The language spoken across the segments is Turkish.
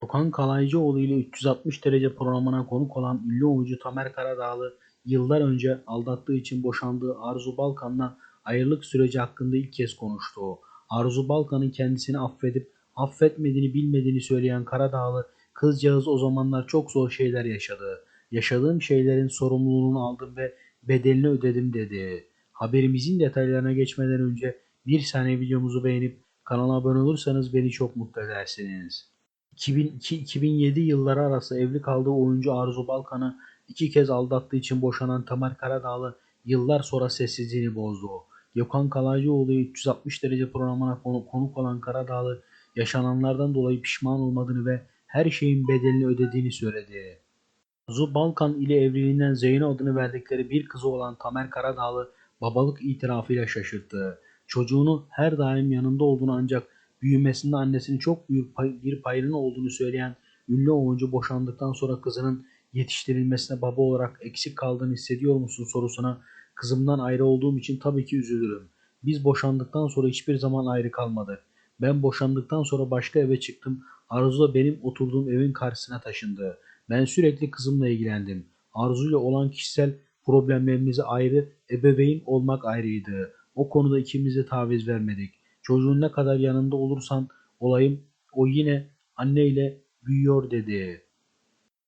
Okan Kalaycıoğlu ile 360 derece programına konuk olan ünlü oyuncu Tamer Karadağlı yıllar önce aldattığı için boşandığı Arzu Balkan'la ayrılık süreci hakkında ilk kez konuştu. Arzu Balkan'ın kendisini affedip affetmediğini bilmediğini söyleyen Karadağlı kızcağız o zamanlar çok zor şeyler yaşadı. Yaşadığım şeylerin sorumluluğunu aldım ve bedelini ödedim dedi. Haberimizin detaylarına geçmeden önce bir saniye videomuzu beğenip kanala abone olursanız beni çok mutlu edersiniz. 2002-2007 yılları arası evli kaldığı oyuncu Arzu Balkan'ı iki kez aldattığı için boşanan Tamer Karadağlı yıllar sonra sessizliğini bozdu. Gökhan Kalaycıoğlu'ya 360 derece programına konu- konuk olan Karadağlı yaşananlardan dolayı pişman olmadığını ve her şeyin bedelini ödediğini söyledi. Arzu Balkan ile evliliğinden Zeyno adını verdikleri bir kızı olan Tamer Karadağlı babalık itirafıyla şaşırttı. Çocuğunu her daim yanında olduğunu ancak büyümesinde annesinin çok büyük pay- bir payının olduğunu söyleyen ünlü oyuncu boşandıktan sonra kızının yetiştirilmesine baba olarak eksik kaldığını hissediyor musun sorusuna kızımdan ayrı olduğum için tabii ki üzülürüm. Biz boşandıktan sonra hiçbir zaman ayrı kalmadık. Ben boşandıktan sonra başka eve çıktım. Arzu da benim oturduğum evin karşısına taşındı. Ben sürekli kızımla ilgilendim. Arzu ile olan kişisel problemlerimizi ayrı, ebeveyn olmak ayrıydı. O konuda ikimiz de taviz vermedik. Çocuğun ne kadar yanında olursan olayım o yine anneyle büyüyor dedi.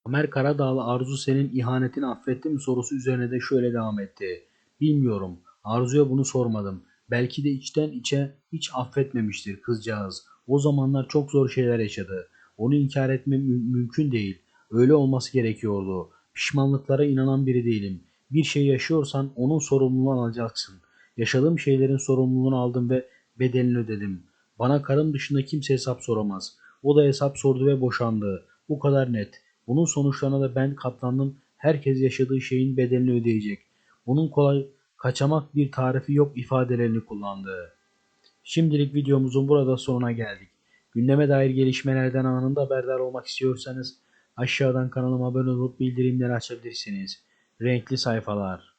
Ömer Karadağlı Arzu senin ihanetini affetti mi sorusu üzerine de şöyle devam etti. Bilmiyorum. Arzu'ya bunu sormadım. Belki de içten içe hiç affetmemiştir kızcağız. O zamanlar çok zor şeyler yaşadı. Onu inkar etme mü- mümkün değil. Öyle olması gerekiyordu. Pişmanlıklara inanan biri değilim. Bir şey yaşıyorsan onun sorumluluğunu alacaksın. Yaşadığım şeylerin sorumluluğunu aldım ve bedelini ödedim. Bana karım dışında kimse hesap soramaz. O da hesap sordu ve boşandı. Bu kadar net. Bunun sonuçlarına da ben katlandım. Herkes yaşadığı şeyin bedelini ödeyecek. Bunun kolay kaçamak bir tarifi yok ifadelerini kullandı. Şimdilik videomuzun burada sonuna geldik. Gündeme dair gelişmelerden anında haberdar olmak istiyorsanız aşağıdan kanalıma abone olup bildirimleri açabilirsiniz. Renkli sayfalar.